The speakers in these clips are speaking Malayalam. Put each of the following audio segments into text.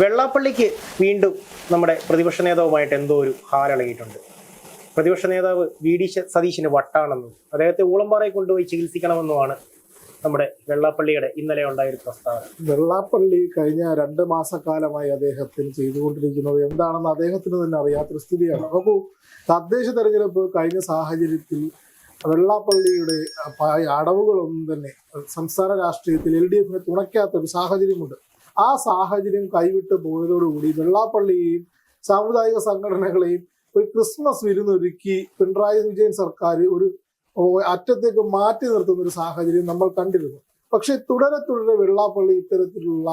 വെള്ളാപ്പള്ളിക്ക് വീണ്ടും നമ്മുടെ പ്രതിപക്ഷ നേതാവുമായിട്ട് എന്തോ ഒരു ഹാലിളകിയിട്ടുണ്ട്. പ്രതിപക്ഷ നേതാവ് വി ഡി സതീശിന് വട്ടാണെന്നും അദ്ദേഹത്തെ ഊളംപാറയിൽ കൊണ്ടുപോയി ചികിത്സിക്കണമെന്നുമാണ് നമ്മുടെ വെള്ളാപ്പള്ളിയുടെ ഇന്നലെ ഉണ്ടായ ഒരു പ്രസ്താവന. വെള്ളാപ്പള്ളി കഴിഞ്ഞ രണ്ട് മാസക്കാലമായി അദ്ദേഹത്തിന് ചെയ്തുകൊണ്ടിരിക്കുന്നത് എന്താണെന്ന് അദ്ദേഹത്തിന് തന്നെ അറിയാത്തൊരു സ്ഥിതിയാണ്. അപ്പോൾ തദ്ദേശ തെരഞ്ഞെടുപ്പ് കഴിഞ്ഞ സാഹചര്യത്തിൽ വെള്ളാപ്പള്ളിയുടെ അടവുകളൊന്നും തന്നെ സംസ്ഥാന രാഷ്ട്രീയത്തിൽ എൽ ഡി എഫിനെ തുണയ്ക്കാത്ത ഒരു സാഹചര്യമുണ്ട്. ആ സാഹചര്യം കൈവിട്ട് പോയതോടുകൂടി വെള്ളാപ്പള്ളിയെയും സാമുദായിക സംഘടനകളെയും ഒരു ക്രിസ്മസ് വിരുന്നൊരുക്കി പിണറായി വിജയൻ സർക്കാർ ഒരു അറ്റത്തേക്ക് മാറ്റി നിർത്തുന്ന ഒരു സാഹചര്യം നമ്മൾ കണ്ടിരുന്നു. പക്ഷെ തുടരെ തുടരെ വെള്ളാപ്പള്ളി ഇത്തരത്തിലുള്ള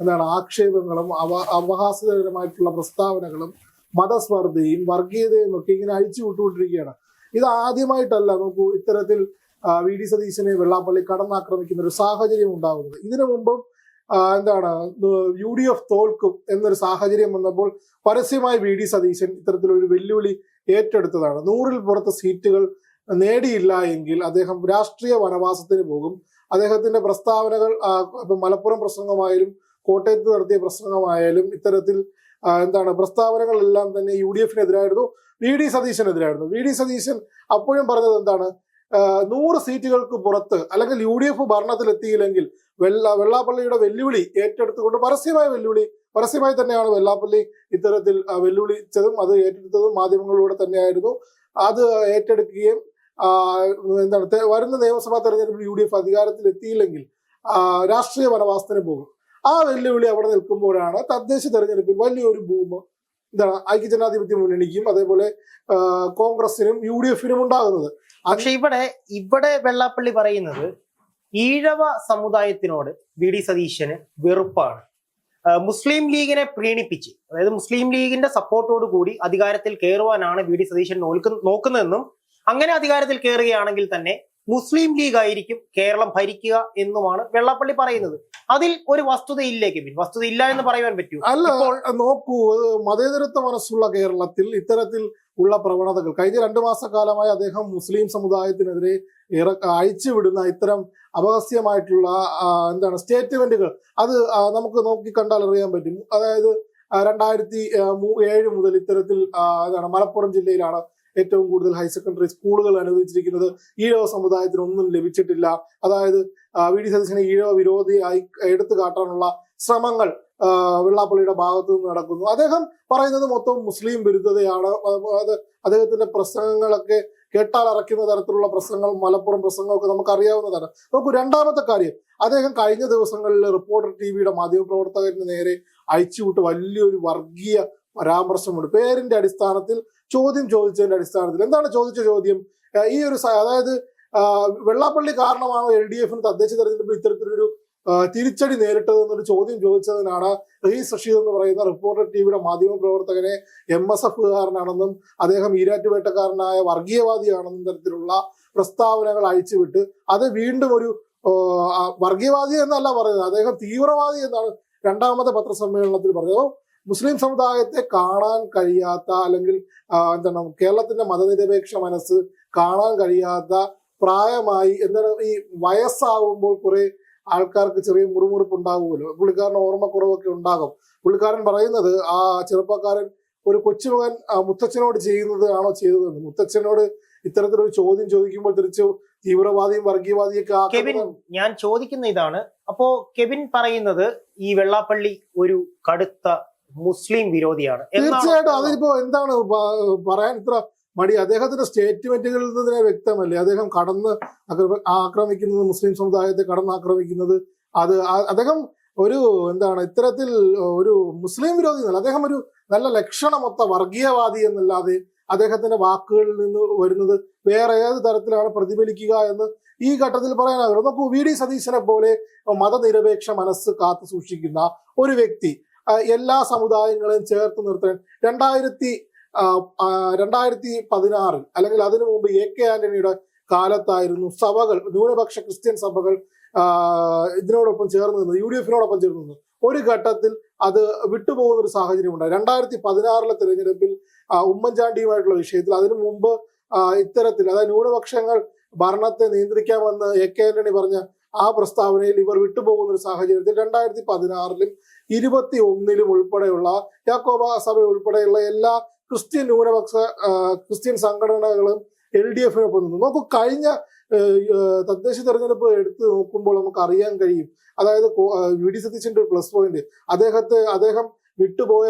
എന്താണ് ആക്ഷേപങ്ങളും അവ അവഹാസകരമായിട്ടുള്ള പ്രസ്താവനകളും മതസ്പർദ്ധയും വർഗീയതയും ഒക്കെ ഇങ്ങനെ അഴിച്ചു വിട്ടുകൊണ്ടിരിക്കുകയാണ്. ഇത് ആദ്യമായിട്ടല്ല നോക്കൂ ഇത്തരത്തിൽ വി. ഡി. സതീശനെ വെള്ളാപ്പള്ളി കടന്നാക്രമിക്കുന്ന ഒരു സാഹചര്യം ഉണ്ടാകുന്നത് ഇതിനു മുമ്പും എന്താണ് യു ഡി എഫ് തോൽക്കും എന്നൊരു സാഹചര്യം വന്നപ്പോൾ പരസ്യമായി വി ഡി സതീശൻ ഇത്തരത്തിലൊരു വെല്ലുവിളി ഏറ്റെടുത്തതാണ്. നൂറിൽ പുറത്ത് സീറ്റുകൾ നേടിയില്ല എങ്കിൽ അദ്ദേഹം രാഷ്ട്രീയ വനവാസത്തിന് പോകും. അദ്ദേഹത്തിന്റെ പ്രസ്താവനകൾ ഇപ്പം മലപ്പുറം പ്രസംഗമായാലും കോട്ടയത്ത് നടത്തിയ പ്രസംഗമായാലും ഇത്തരത്തിൽ എന്താണ് പ്രസ്താവനകളെല്ലാം തന്നെ യു ഡി എഫിനെതിരായിരുന്നു വി ഡി സതീശനെതിരായിരുന്നു. വി ഡി സതീശൻ അപ്പോഴും പറഞ്ഞത് എന്താണ് നൂറ് സീറ്റുകൾക്ക് പുറത്ത് അല്ലെങ്കിൽ യു ഡി എഫ് ഭരണത്തിലെത്തിയില്ലെങ്കിൽ വെള്ള വെള്ളാപ്പള്ളിയുടെ വെല്ലുവിളി ഏറ്റെടുത്തുകൊണ്ട് പരസ്യമായ വെല്ലുവിളി പരസ്യമായി തന്നെയാണ് വെള്ളാപ്പള്ളി ഇത്തരത്തിൽ വെല്ലുവിളിച്ചതും അത് ഏറ്റെടുത്തതും മാധ്യമങ്ങളിലൂടെ തന്നെയായിരുന്നു. അത് ഏറ്റെടുക്കുകയും എന്താണ് വരുന്ന നിയമസഭാ തെരഞ്ഞെടുപ്പിൽ യു ഡി എഫ് അധികാരത്തിൽ എത്തിയില്ലെങ്കിൽ രാഷ്ട്രീയ വനവാസത്തിന് പോകും. ആ വെല്ലുവിളി അവിടെ നിൽക്കുമ്പോഴാണ് തദ്ദേശ തെരഞ്ഞെടുപ്പിൽ വലിയൊരു ഭൂമ് എന്താണ് ഐക്യജനാധിപത്യ മുന്നണിക്കും അതേപോലെ കോൺഗ്രസിനും യു ഡി എഫിനും ഉണ്ടാകുന്നത്. പക്ഷെ ഇവിടെ ഇവിടെ വെള്ളാപ്പള്ളി പറയുന്നത് ഈഴവ സമുദായത്തിനോട് വി ഡി സതീശന് വെറുപ്പാണ്. മുസ്ലിം ലീഗിനെ പ്രീണിപ്പിച്ച് അതായത് മുസ്ലിം ലീഗിന്റെ സപ്പോർട്ടോട് കൂടി അധികാരത്തിൽ കയറുവാനാണ് വി ഡി സതീശൻ നോക്കുന്നതെന്നും അങ്ങനെ അധികാരത്തിൽ കയറുകയാണെങ്കിൽ തന്നെ മുസ്ലിം ലീഗ് ആയിരിക്കും കേരളം ഭരിക്കുക എന്നുമാണ് വെള്ളപ്പള്ളി പറയുന്നത്. അതിൽ ഒരു വസ്തുതയില്ലേ വസ്തുത ഇല്ല എന്ന് പറയുവാൻ പറ്റൂ. അല്ല നോക്കൂ മതേതരത്വ മനസ്സുള്ള കേരളത്തിൽ ഇത്തരത്തിൽ ഉള്ള പ്രവണതകൾ കഴിഞ്ഞ രണ്ടു മാസക്കാലമായി അദ്ദേഹം മുസ്ലിം സമുദായത്തിനെതിരെ ഇറ അയച്ചുവിടുന്ന ഇത്തരം അപഹസ്യമായിട്ടുള്ള എന്താണ് സ്റ്റേറ്റ്മെന്റുകൾ അത് നമുക്ക് നോക്കി കണ്ടാൽ അറിയാൻ പറ്റും. അതായത് രണ്ടായിരത്തി ഏഴ് മുതൽ ഇത്തരത്തിൽ എന്താണ് മലപ്പുറം ജില്ലയിലാണ് ഏറ്റവും കൂടുതൽ ഹയർ സെക്കൻഡറി സ്കൂളുകൾ അനുവദിച്ചിരിക്കുന്നത് ഈഴവ സമുദായത്തിന് ഒന്നും ലഭിച്ചിട്ടില്ല. അതായത് വി. ഡി. സതീശനെ ഈഴവ വിരോധിയായി എടുത്തു കാട്ടാനുള്ള ശ്രമങ്ങൾ വെള്ളാപ്പള്ളിയുടെ ഭാഗത്തു നിന്ന് നടക്കുന്നു. അദ്ദേഹം പറയുന്നത് മൊത്തം മുസ്ലിം വിരുദ്ധതയാണ്. അത് അദ്ദേഹത്തിന്റെ പ്രസംഗങ്ങളൊക്കെ കേട്ടാൽ അറയ്ക്കുന്ന തരത്തിലുള്ള പ്രസംഗങ്ങൾ മലപ്പുറം പ്രസംഗമൊക്കെ നമുക്ക് അറിയാവുന്നതാണ് നമുക്ക് രണ്ടാമത്തെ കാര്യം. അദ്ദേഹം കഴിഞ്ഞ ദിവസങ്ങളിൽ റിപ്പോർട്ടർ ടി വിയുടെ മാധ്യമപ്രവർത്തകന് നേരെ അയച്ചുവിട്ട് വലിയൊരു വർഗീയ പരാമർശമുണ്ട്. പേരിന്റെ അടിസ്ഥാനത്തിൽ ചോദ്യം ചോദിച്ചതിന്റെ അടിസ്ഥാനത്തിൽ. എന്താണ് ചോദിച്ച ചോദ്യം? ഈ ഒരു അതായത് വെള്ളാപ്പള്ളി കാരണമാണോ എൽ ഡി എഫിന് തദ്ദേശ തെരഞ്ഞെടുപ്പിൽ ഇത്തരത്തിലൊരു തിരിച്ചടി നേരിട്ടത് എന്നൊരു ചോദ്യം ചോദിച്ചതിനാണ് റഹീസ് റഷീദ് എന്ന് പറയുന്ന റിപ്പോർട്ടർ ടിവിയുടെ മാധ്യമ പ്രവർത്തകനെ എം എസ് എഫ് കാരനാണെന്നും അദ്ദേഹം ഈരാറ്റുപേട്ടക്കാരനായ വർഗീയവാദിയാണെന്നും തരത്തിലുള്ള പ്രസ്താവനകൾ അയച്ചുവിട്ട് അത് വീണ്ടും ഒരു വർഗീയവാദി എന്നല്ല പറയുന്നത്. അദ്ദേഹം തീവ്രവാദി എന്നാണ് രണ്ടാമത്തെ പത്രസമ്മേളനത്തിൽ പറഞ്ഞത്. മുസ്ലിം സമുദായത്തെ കാണാൻ കഴിയാത്ത അല്ലെങ്കിൽ എന്താണ് കേരളത്തിന്റെ മതനിരപേക്ഷ മനസ്സ് കാണാൻ കഴിയാത്ത പ്രായമായി എന്താണ് ഈ വയസ്സാവുമ്പോൾ കുറെ ആൾക്കാർക്ക് ചെറിയ മുറിമുറിപ്പ് ഉണ്ടാകുമല്ലോ പുള്ളിക്കാരന് ഓർമ്മക്കുറവൊക്കെ ഉണ്ടാകും. പുള്ളിക്കാരൻ പറയുന്നത് ആ ചെറുപ്പക്കാരൻ ഒരു കൊച്ചുമകൻ മുത്തച്ഛനോട് ചെയ്യുന്നത് ആണോ ചെയ്തതെന്ന്. മുത്തച്ഛനോട് ഇത്തരത്തിലൊരു ചോദ്യം ചോദിക്കുമ്പോൾ തിരിച്ചു തീവ്രവാദിയും വർഗീയവാദിയൊക്കെ കെവിൻ ഞാൻ ചോദിക്കുന്ന ഇതാണ്. അപ്പോ കെവിൻ പറയുന്നത് ഈ വെള്ളാപ്പള്ളി ഒരു കടുത്ത മുസ്ലിം വിരോധിയാണ്? തീർച്ചയായിട്ടും അതിപ്പോ എന്താണ് പറയാൻ ഇത്ര മടി? അദ്ദേഹത്തിന്റെ സ്റ്റേറ്റ്മെന്റുകളിൽ നിന്ന് തന്നെ വ്യക്തമല്ലേ? അദ്ദേഹം കടന്ന് ആക്രമ- ആക്രമിക്കുന്നത് മുസ്ലിം സമുദായത്തെ കടന്ന് ആക്രമിക്കുന്നത് അത് അദ്ദേഹം ഒരു എന്താണ് ഇത്തരത്തിൽ ഒരു മുസ്ലിം വിരോധി എന്നല്ല അദ്ദേഹം ഒരു നല്ല ലക്ഷണമൊത്ത വർഗീയവാദി എന്നല്ലാതെ അദ്ദേഹത്തിന്റെ വാക്കുകളിൽ നിന്ന് വരുന്നത് വേറെ ഏത് തരത്തിലാണ് പ്രതിഫലിക്കുക എന്ന് ഈ ഘട്ടത്തിൽ പറയാനാകും നമുക്ക് വി. ഡി. സതീശനെ പോലെ മതനിരപേക്ഷ മനസ്സ് കാത്തു സൂക്ഷിക്കുന്ന ഒരു വ്യക്തി എല്ലാ സമുദായങ്ങളെയും ചേർത്ത് നിർത്താൻ രണ്ടായിരത്തി രണ്ടായിരത്തി പതിനാറിൽ അല്ലെങ്കിൽ അതിനു മുമ്പ് എ കെ ആന്റണിയുടെ കാലത്തായിരുന്നു സഭകൾ ന്യൂനപക്ഷ ക്രിസ്ത്യൻ സഭകൾ ഇതിനോടൊപ്പം ചേർന്ന് നിന്നത് യു ഡി എഫിനോടൊപ്പം ചേർന്ന് നിന്നത്. ഒരു ഘട്ടത്തിൽ അത് വിട്ടുപോകുന്ന ഒരു സാഹചര്യം ഉണ്ടായി. രണ്ടായിരത്തി പതിനാറിലെ തെരഞ്ഞെടുപ്പിൽ ഉമ്മൻചാണ്ടിയുമായിട്ടുള്ള വിഷയത്തിൽ അതിനു മുമ്പ് ഇത്തരത്തിൽ അതായത് ന്യൂനപക്ഷങ്ങൾ ഭരണത്തെ നിയന്ത്രിക്കാമെന്ന് എ കെ ആന്റണി പറഞ്ഞ ആ പ്രസ്താവനയിൽ ഇവർ വിട്ടുപോകുന്ന ഒരു സാഹചര്യത്തിൽ രണ്ടായിരത്തി പതിനാറിലും ഇരുപത്തി ഒന്നിലും ഉൾപ്പെടെയുള്ള യാക്കോബ സഭ ഉൾപ്പെടെയുള്ള എല്ലാ ക്രിസ്ത്യൻ ന്യൂനപക്ഷ ക്രിസ്ത്യൻ സംഘടനകളും എൽ ഡി എഫിനൊപ്പം നിന്നു. നോക്കൂ കഴിഞ്ഞ തദ്ദേശ തെരഞ്ഞെടുപ്പ് എടുത്ത് നോക്കുമ്പോൾ നമുക്ക് അറിയാൻ കഴിയും. അതായത് വി ഡി സതീശന്റെ ഒരു പ്ലസ് പോയിന്റ്. അദ്ദേഹത്തെ അദ്ദേഹം വിട്ടുപോയ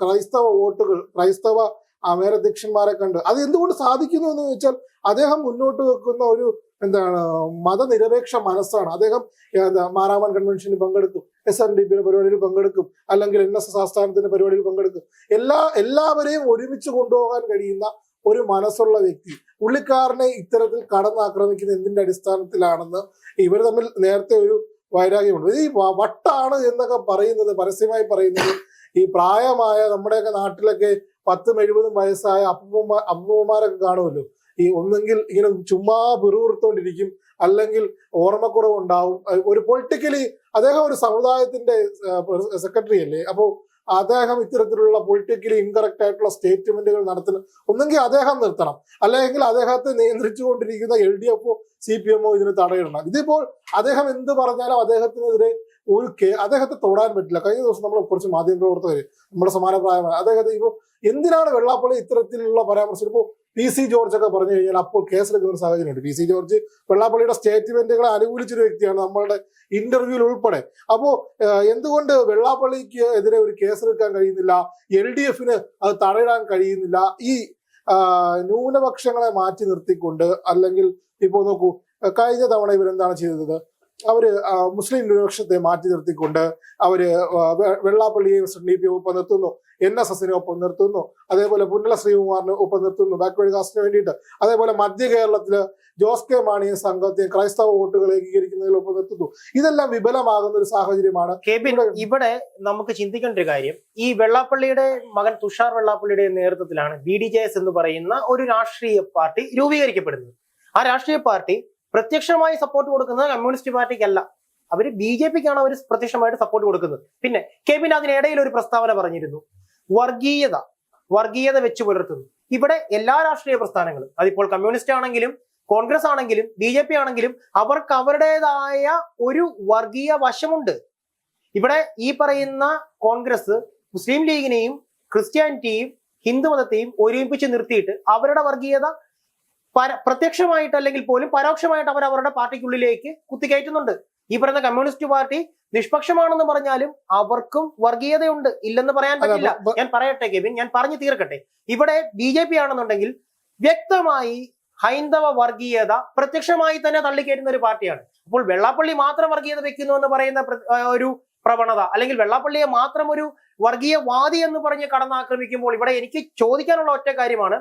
ക്രൈസ്തവ വോട്ടുകൾ ക്രൈസ്തവ അമേരധ്യക്ഷന്മാരെ കണ്ട്. അത് എന്തുകൊണ്ട് സാധിക്കുന്നു എന്ന് വെച്ചാൽ അദ്ദേഹം മുന്നോട്ട് വെക്കുന്ന ഒരു എന്താണ് മതനിരപേക്ഷ മനസ്സാണ്. അദ്ദേഹം എന്താ മാരാമൻ കൺവെൻഷനിൽ പങ്കെടുക്കും എസ് എൻ ഡി പിയുടെ പരിപാടിയിൽ പങ്കെടുക്കും. അല്ലെങ്കിൽ എൻ എസ് എസ് ആസ്ഥാനത്തിന്റെ പരിപാടിയിൽ പങ്കെടുക്കും. എല്ലാ എല്ലാവരെയും ഒരുമിച്ച് കൊണ്ടുപോകാൻ കഴിയുന്ന ഒരു മനസ്സുള്ള വ്യക്തി. പുള്ളിക്കാരനെ ഇത്തരത്തിൽ കടന്നാക്രമിക്കുന്ന എന്തിന്റെ അടിസ്ഥാനത്തിലാണെന്ന് ഇവർ തമ്മിൽ നേരത്തെ ഒരു വൈരാഗ്യമുണ്ട്. ഈ വട്ടാണ് എന്നൊക്കെ പറയുന്നത് പരസ്യമായി പറയുന്നത് ഈ പ്രായമായ നമ്മുടെയൊക്കെ നാട്ടിലൊക്കെ പത്തും എഴുപതും വയസ്സായ അപ്പൂമ്മ അമ്മൂമ്മമാരൊക്കെ കാണുമല്ലോ. ഈ ഒന്നെങ്കിൽ ഇങ്ങനെ ചുമ്മാ പിറുപിറുത്തോണ്ടിരിക്കും. അല്ലെങ്കിൽ ഓർമ്മക്കുറവ് ഉണ്ടാവും ഒരു പൊളിറ്റിക്കലി അദ്ദേഹം ഒരു സമുദായത്തിന്റെ സെക്രട്ടറി അല്ലേ? അപ്പോ അദ്ദേഹം ഇത്തരത്തിലുള്ള പൊളിറ്റിക്കലി ഇൻകറക്റ്റ് ആയിട്ടുള്ള സ്റ്റേറ്റ്മെന്റുകൾ നടത്തുന്ന ഒന്നെങ്കിൽ അദ്ദേഹം നിർത്തണം. അല്ലെങ്കിൽ അദ്ദേഹത്തെ നിയന്ത്രിച്ചുകൊണ്ടിരിക്കുന്ന എൽ ഡി എഫോ സി പി എമ്മോ ഇതിന് തടയിടണം. ഇതിപ്പോൾ അദ്ദേഹം എന്ത് പറഞ്ഞാലും അദ്ദേഹത്തിനെതിരെ ഒരു അദ്ദേഹത്തെ തൊടാൻ പറ്റില്ല. കഴിഞ്ഞ ദിവസം നമ്മൾ കുറച്ച് മാധ്യമ പ്രവർത്തകർ നമ്മുടെ സമാനപ്രായമായ അദ്ദേഹത്തെ ഇപ്പോൾ എന്തിനാണ് വെള്ളാപ്പള്ളി ഇത്തരത്തിലുള്ള പരാമർശം? ഇപ്പോൾ പി സി ജോർജ് ഒക്കെ പറഞ്ഞു കഴിഞ്ഞാൽ അപ്പോൾ കേസെടുക്കുന്ന ഒരു സാഹചര്യമുണ്ട്. പി സി ജോർജ് വെള്ളാപ്പള്ളിയുടെ സ്റ്റേറ്റ്മെന്റുകളെ അനുകൂലിച്ചൊരു വ്യക്തിയാണ് നമ്മളുടെ ഇന്റർവ്യൂവിൽ ഉൾപ്പെടെ. അപ്പോ എന്തുകൊണ്ട് വെള്ളാപ്പള്ളിക്ക് എതിരെ ഒരു കേസെടുക്കാൻ കഴിയുന്നില്ല? എൽ ഡി എഫിന് അത് തടയിടാൻ കഴിയുന്നില്ല? ഈ ന്യൂനപക്ഷങ്ങളെ മാറ്റി നിർത്തിക്കൊണ്ട് അല്ലെങ്കിൽ ഇപ്പോ നോക്കൂ കഴിഞ്ഞ തവണ ഇവരെന്താണ് ചെയ്തത്? അവർ മുസ്ലിം ന്യൂനപക്ഷത്തെ മാറ്റി നിർത്തിക്കൊണ്ട് അവർ വെള്ളാപ്പള്ളിയെ ഡി പി ഒപ്പം നിർത്തുന്നു എൻ എസ് എസിനെ ഒപ്പം നിർത്തുന്നു അതേപോലെ പുന്നല ശ്രീകുമാറിനെ ഒപ്പം നിർത്തുന്നു ബാക്ക്വേഡ് കാസ്റ്റിന് വേണ്ടിയിട്ട്. അതേപോലെ മധ്യ കേരളത്തിൽ ജോസ് കെ മാണിയും സംഘത്തെയും ക്രൈസ്തവ വോട്ടുകൾ ഏകീകരിക്കുന്നതിൽ ഒപ്പം നിർത്തുന്നു. ഇതെല്ലാം വിപുലമാകുന്ന ഒരു സാഹചര്യമാണ്. ഇവിടെ- ഇവിടെ നമുക്ക് ചിന്തിക്കേണ്ട ഒരു കാര്യം ഈ വെള്ളാപ്പള്ളിയുടെ മകൻ തുഷാർ വെള്ളാപ്പള്ളിയുടെ നേതൃത്വത്തിലാണ് ബി ഡി ജെ എസ് എന്ന് പറയുന്ന ഒരു രാഷ്ട്രീയ പാർട്ടി രൂപീകരിക്കപ്പെടുന്നത്. ആ രാഷ്ട്രീയ പാർട്ടി പ്രത്യക്ഷമായി സപ്പോർട്ട് കൊടുക്കുന്നത് കമ്മ്യൂണിസ്റ്റ് പാർട്ടിക്കല്ല. അവർ ബി ജെ പിക്കാണ് അവർ പ്രത്യക്ഷമായിട്ട് സപ്പോർട്ട് കൊടുക്കുന്നത്. പിന്നെ കെ കെബിൻ അതിനിടയിൽ ഒരു പ്രസ്താവന പറഞ്ഞിരുന്നു. വർഗീയത വർഗീയത വെച്ച് പുലർത്തുന്നു. ഇവിടെ എല്ലാ രാഷ്ട്രീയ പ്രസ്ഥാനങ്ങളും അതിപ്പോൾ കമ്മ്യൂണിസ്റ്റ് ആണെങ്കിലും കോൺഗ്രസ് ആണെങ്കിലും ബി ജെ പി ആണെങ്കിലും അവർക്ക് അവരുടേതായ ഒരു വർഗീയ വശമുണ്ട്. ഇവിടെ ഈ പറയുന്ന കോൺഗ്രസ് മുസ്ലിം ലീഗിനെയും ക്രിസ്ത്യാനിറ്റിയും ഹിന്ദു മതത്തെയും ഒരുമിപ്പിച്ച് നിർത്തിയിട്ട് അവരുടെ വർഗീയത പ്രത്യക്ഷമായിട്ട് അല്ലെങ്കിൽ പോലും പരോക്ഷമായിട്ട് അവർ അവരുടെ പാർട്ടിക്കുള്ളിലേക്ക് കുത്തിക്കയറ്റുന്നുണ്ട്. ഈ പറയുന്ന കമ്മ്യൂണിസ്റ്റ് പാർട്ടി നിഷ്പക്ഷമാണെന്ന് പറഞ്ഞാലും അവർക്കും വർഗീയതയുണ്ട്. ഇല്ലെന്ന് പറയാൻ പറ്റില്ല. ഞാൻ പറയട്ടെ കെവിൻ ഞാൻ പറഞ്ഞു തീർക്കട്ടെ. ഇവിടെ ബി ജെ പി ആണെന്നുണ്ടെങ്കിൽ വ്യക്തമായി ഹൈന്ദവ വർഗീയത പ്രത്യക്ഷമായി തന്നെ തള്ളിക്കയറ്റുന്ന ഒരു പാർട്ടിയാണ്. അപ്പോൾ വെള്ളാപ്പള്ളി മാത്രം വർഗീയത വെക്കുന്നു എന്ന് പറയുന്ന ഒരു പ്രവണത അല്ലെങ്കിൽ വെള്ളാപ്പള്ളിയെ മാത്രം ഒരു വർഗീയവാദി എന്ന് പറഞ്ഞ് കടന്നാക്രമിക്കുമ്പോൾ ഇവിടെ എനിക്ക് ചോദിക്കാനുള്ള ഒറ്റ കാര്യമാണ്.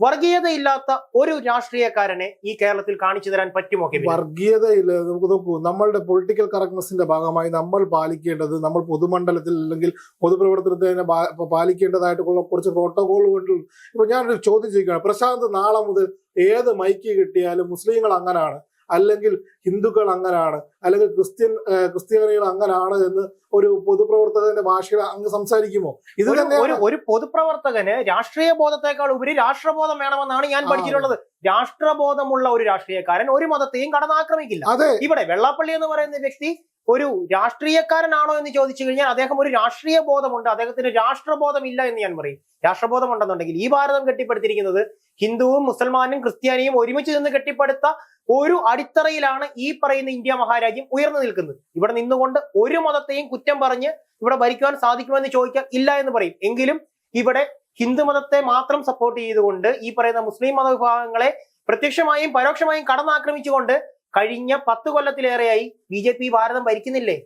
വർഗീയതയില്ലാത്ത ഒരു രാഷ്ട്രീയക്കാരനെ ഈ കേരളത്തിൽ കാണിച്ചു തരാൻ പറ്റുമോ വർഗീയതയില്ല. നമുക്ക് നോക്കൂ നമ്മളുടെ പൊളിറ്റിക്കൽ കറക്റ്റ്നസിന്റെ ഭാഗമായി നമ്മൾ പാലിക്കേണ്ടത് നമ്മൾ പൊതുമണ്ഡലത്തിൽ അല്ലെങ്കിൽ പൊതുപ്രവർത്തനത്തിന് പാലിക്കേണ്ടതായിട്ടുള്ള കുറച്ച് പ്രോട്ടോകോളുകൾ ഇപ്പൊ ഞാനൊരു ചോദ്യം ചോദിക്കുകയാണ്. പ്രശാന്ത് നാളെ മുതൽ ഏത് മൈക്ക് കിട്ടിയാലും മുസ്ലിങ്ങൾ അങ്ങനാണ്. അല്ലെങ്കിൽ ഹിന്ദുക്കൾ അങ്ങനാണ് അല്ലെങ്കിൽ ക്രിസ്ത്യൻ ക്രിസ്ത്യാനികൾ അങ്ങനാണ് എന്ന് ഒരു പൊതുപ്രവർത്തകന്റെ ഭാഷയിൽ അങ്ങ് സംസാരിക്കുമോ? ഇത് ഒരു- ഒരു പൊതുപ്രവർത്തകന് രാഷ്ട്രീയ ബോധത്തെക്കാൾ ഉപരി രാഷ്ട്രബോധം വേണമെന്നാണ് ഞാൻ പഠിച്ചിട്ടുള്ളത്. രാഷ്ട്രബോധമുള്ള ഒരു രാഷ്ട്രീയക്കാരൻ ഒരു മതത്തെയും കടന്നാക്രമിക്കില്ല. ഇവിടെ വെള്ളാപ്പള്ളി എന്ന് പറയുന്ന വ്യക്തി ഒരു രാഷ്ട്രീയക്കാരനാണോ എന്ന് ചോദിച്ചു കഴിഞ്ഞാൽ അദ്ദേഹം ഒരു രാഷ്ട്രീയ ബോധമുണ്ട് അദ്ദേഹത്തിന് രാഷ്ട്രബോധമില്ല എന്ന് ഞാൻ പറയും. രാഷ്ട്രബോധം ഉണ്ടെന്നുണ്ടെങ്കിൽ ഈ ഭാരതം കെട്ടിപ്പടുത്തിരിക്കുന്നത് ഹിന്ദുവും മുസൽമാനും ക്രിസ്ത്യാനിയും ഒരുമിച്ച് നിന്ന് കെട്ടിപ്പടുത്ത ഒരു അടിത്തറയിലാണ് ഈ പറയുന്ന ഇന്ത്യ മഹാരാജ്യം ഉയർന്നു നിൽക്കുന്നത്. ഇവിടെ നിന്നുകൊണ്ട് ഒരു മതത്തെയും കുറ്റം പറഞ്ഞ് ഇവിടെ ഭരിക്കുവാൻ സാധിക്കുമെന്ന് ചോദിക്കാൻ ഇല്ല എന്ന് പറയും. എങ്കിലും ഇവിടെ ഹിന്ദു മതത്തെ മാത്രം സപ്പോർട്ട് ചെയ്തുകൊണ്ട് ഈ പറയുന്ന മുസ്ലിം മതവിഭാഗങ്ങളെ പ്രത്യക്ഷമായും പരോക്ഷമായും കടന്നാക്രമിച്ചുകൊണ്ട് കഴിഞ്ഞ പത്ത് കൊല്ലത്തിലേറെയായി ബി ജെ പി ഭാരതം ഭരിക്കുന്നില്ലേ?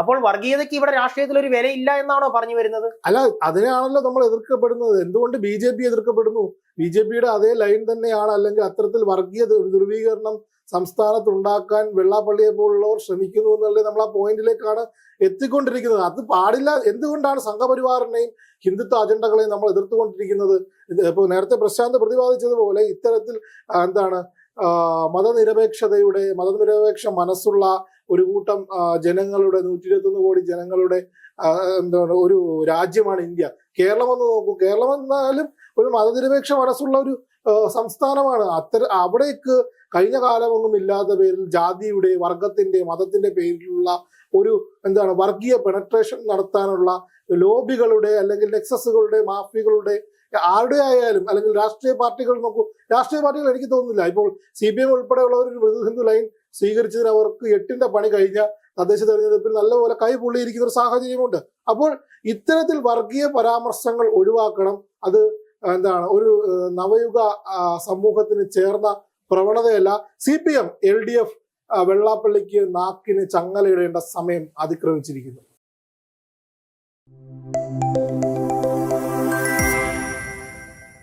അപ്പോൾ വർഗീയതയ്ക്ക് ഇവിടെ രാഷ്ട്രീയത്തിൽ ഒരു വിലയില്ല എന്നാണോ പറഞ്ഞു വരുന്നത്? അല്ല അതിനാണല്ലോ നമ്മൾ എതിർക്കപ്പെടുന്നത്. എന്തുകൊണ്ട് ബി ജെ പി എതിർക്കപ്പെടുന്നു? ബി ജെ പിയുടെ അതേ ലൈൻ തന്നെയാണ് അല്ലെങ്കിൽ അത്തരത്തിൽ വർഗീയ ധ്രുവീകരണം സംസ്ഥാനത്ത് ഉണ്ടാക്കാൻ വെള്ളാപ്പള്ളിയെ പോലുള്ളവർ ശ്രമിക്കുന്നു എന്നുള്ളത് നമ്മൾ ആ പോയിന്റിലേക്കാണ് എത്തിക്കൊണ്ടിരിക്കുന്നത്. അത് പാടില്ല. എന്തുകൊണ്ടാണ് സംഘപരിവാറിനെയും ഹിന്ദുത്വ അജണ്ടകളെയും നമ്മൾ എതിർത്തുകൊണ്ടിരിക്കുന്നത്? ഇപ്പോൾ നേരത്തെ പ്രശാന്ത് പ്രതിപാദിച്ചതുപോലെ ഇത്തരത്തിൽ എന്താണ് മതനിരപേക്ഷതയുടെ മതനിരപേക്ഷ മനസ്സുള്ള ഒരു കൂട്ടം ജനങ്ങളുടെ നൂറ്റി ഇരുപത്തൊന്ന് കോടി ജനങ്ങളുടെ എന്താണ് ഒരു രാജ്യമാണ് ഇന്ത്യ. കേരളം എന്ന് നോക്കൂ കേരളം എന്നാലും ഒരു മതനിരപേക്ഷ മനസ്സുള്ള ഒരു സംസ്ഥാനമാണ്. അത്തരം അവിടേക്ക് കഴിഞ്ഞ കാലമൊന്നും ഇല്ലാത്ത പേരിൽ ജാതിയുടെ വർഗത്തിന്റെ മതത്തിന്റെ പേരിലുള്ള ഒരു എന്താണ് വർഗീയ പെനട്രേഷൻ നടത്താനുള്ള ലോബികളുടെ അല്ലെങ്കിൽ നെക്സസുകളുടെ മാഫികളുടെ ആരുടെ ആയാലും അല്ലെങ്കിൽ രാഷ്ട്രീയ പാർട്ടികൾ നോക്കൂ രാഷ്ട്രീയ പാർട്ടികൾ എനിക്ക് തോന്നുന്നില്ല. ഇപ്പോൾ സി പി എം ഉൾപ്പെടെയുള്ളവർ ഒരു ഹിന്ദു ലൈൻ സ്വീകരിച്ചതിന് അവർക്ക് എട്ടിന്റെ പണി കഴിഞ്ഞ തദ്ദേശ തെരഞ്ഞെടുപ്പിൽ നല്ലപോലെ കൈ പൊള്ളിയിരിക്കുന്ന ഒരു സാഹചര്യമുണ്ട്. അപ്പോൾ ഇത്തരത്തിൽ വർഗീയ പരാമർശങ്ങൾ ഒഴിവാക്കണം. അത് എന്താണ് ഒരു നവയുഗ സമൂഹത്തിന് ചേർന്ന പ്രവണതയല്ല. C P M L D F വെള്ളാപ്പള്ളിക്ക് നാക്കിന് ചങ്ങലയിടേണ്ട സമയം അതിക്രമിച്ചിരിക്കുന്നു.